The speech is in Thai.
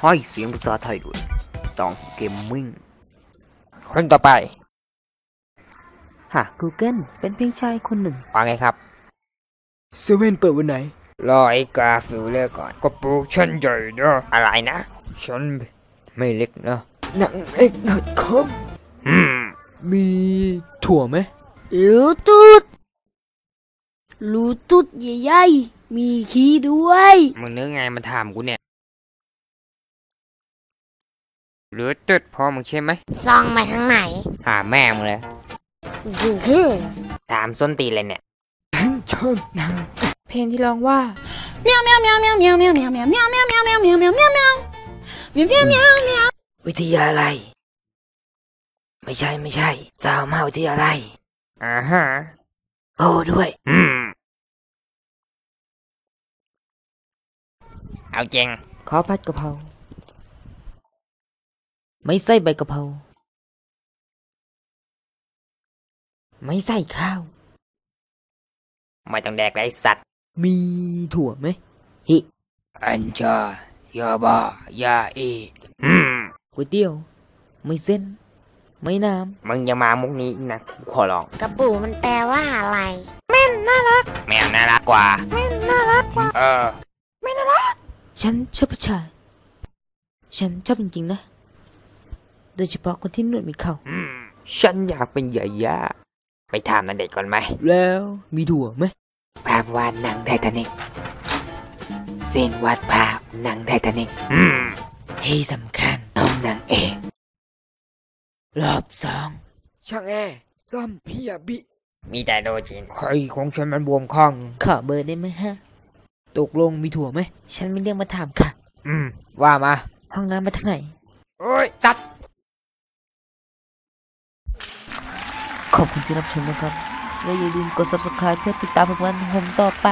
ให้เสียงภาษาไทยด้วยต้องเกมมิ่งคนต่อไปหาก Google เป็นเพียงชายคนหนึ่งว่าไงครับเซเว่นเปิดวันไหน รอไอ้กาฟิลเลอร์ก่อนกระปุกฉันใหญ่เนอะอะไรนะ ฉันไม่เล็กเนอะหนังเอกหนักคอมอืมมีถั่วไหมรูตุดรูตุดใหญ่ๆมีขี้ด้วย มึงนึกไงมาถามกูเนี่ย หรือตึดพ่อมึงใช่ไหมซองมาทางไหนหาแม่มึงเลยคือคือถามส้นตีนเลยเนี่ยชอบหนังเพลงที่ร้องว่าเมียวเมียวเมียวเมียวเมียวเมียวเมียวเมียวเมียวเมียวเมียวเมียวเมียวเมียวเมียวเมียวเมียวเมียวเมียววิทยาลัยไม่ใช่ไม่ใช่ สาวมหาวิทยาลัยอ่าฮะโอ้ด้วย อืม เอาจริงขอผัดกะเพรา ไม่ใส่ใบกะเพราไม่ใส่ข้าว ไม่ต้องแดกไรสัตว์ มีถั่วไหมอันชายาบายาเออืมก๋วยเตี๋ยว ไม่เส้น ไม่น้มึงอย่ามามุกนี้อีกนะกูขอร้อง กระปูมันแปลว่าอะไร แมวน่ารักกว่าแมวน่ารักกว่าเออำฉันชอบผู้ชาย ฉันชอบจริงๆนะ โดยเฉพาะคนที่หนวดมีเขาอืมฉันอยากเป็นใหญ่ย่าไปถามนันเด็กก่อนไหม แล้วมีถั่วไหมภาพวาดหนังไททานิกเส้นวาดภาพหนังไททานิกอืมที่สำคัญนมนางเอกรอบสองช่างแอร์ซ่อมพี่ยาบิ มีแต่โดจินใครของฉันมันบวมข้างขอเบอร์ได้ไหมฮะ ตกลงมีถั่วไหม ฉันมีเรื่องมาถามค่ะ อืม ว่ามา ห้องน้ำมาทางไหน โอ้ยจัด ขอบคุณที่รับชมนะครับ และอย่าลืมกด subscribe เพื่อติดตามผลงานผมต่อไป